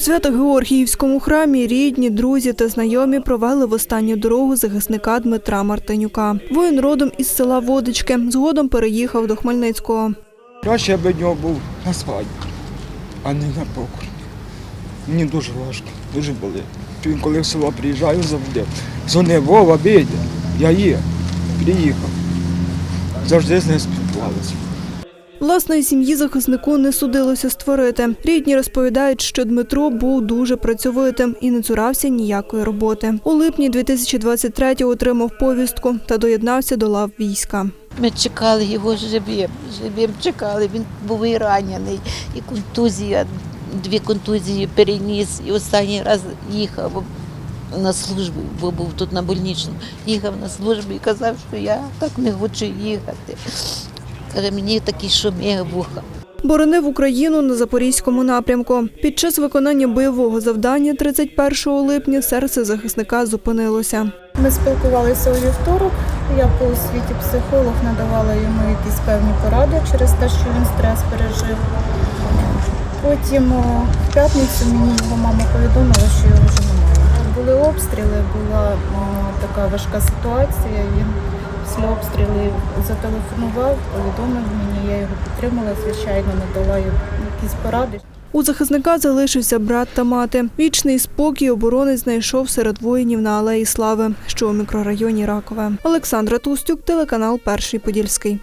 Свято-Георгіївському храмі рідні, друзі та знайомі провели в останню дорогу захисника Дмитра Мартинюка. Воїн родом із села Водички. Згодом переїхав до Хмельницького. Краще б нього був на свадьбі, а не на похорон. Мені дуже важко, дуже болить. Він коли в село приїжджаю завжди, дзвонив, Вова, Бідя, я є, приїхав. Завжди з ним спілкувалися. Власної сім'ї захиснику не судилося створити. Рідні розповідають, що Дмитро був дуже працьовитим і не цурався ніякої роботи. У липні 2023-го отримав повістку та доєднався до лав війська. Ми чекали його живим, живим чекали. Він був і ранений, і контузія, дві контузії переніс. І останній раз їхав на службу, бо був тут на больничному. Їхав на службу і казав, що я так не хочу їхати. Каже, мені такі шуміє вуха. Боронив Україну на запорізькому напрямку. Під час виконання бойового завдання 31 липня серце захисника зупинилося. Ми спілкувалися у вівторок. Я по освіті психолог надавала йому якісь певні поради через те, що він стрес пережив. Потім в п'ятницю мені його мама повідомила, що його вже немає. Були обстріли, була така важка ситуація. Він після обстріли зателефонував, повідомив мені, я його підтримала, звичайно, надала якісь поради. У захисника залишився брат та мати. Вічний спокій оборонець знайшов серед воїнів на Алеї Слави, що у мікрорайоні Ракове. Олександра Тустюк, телеканал Перший Подільський.